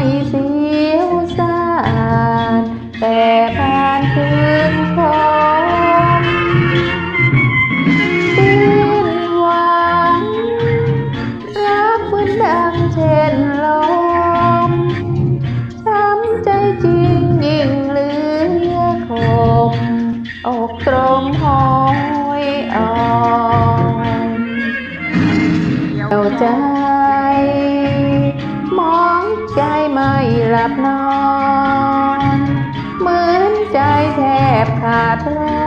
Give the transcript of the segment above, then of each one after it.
ไม่เสียวสานแต่ผ่านคืนคมสิ้นหวังรักเมืนดังเช่นลมช้ำใจจริงยิ่งเหลือคมอกตรมหอยอ่อนเจ้าใจมองใจ ไม่หลับนอน เหมือนใจแทบขาดรอ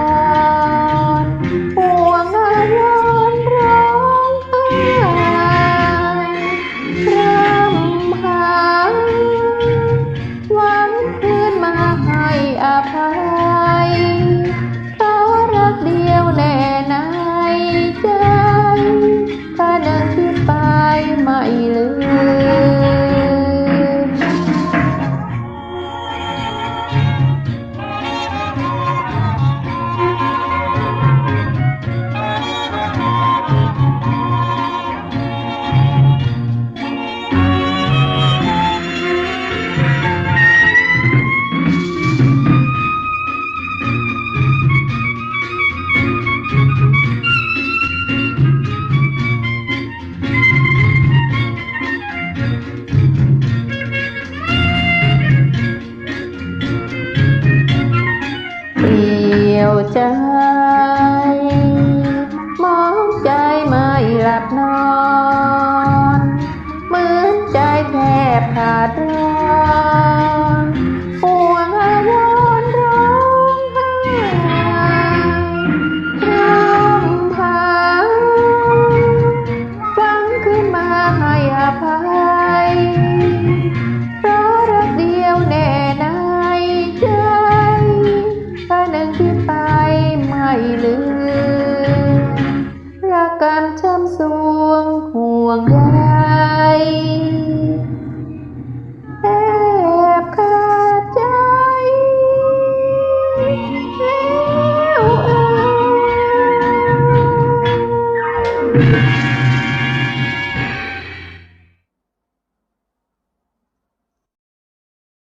ใจ มองใจไม่หลับนอน เหมือนใจแทบขาดร้อ ห่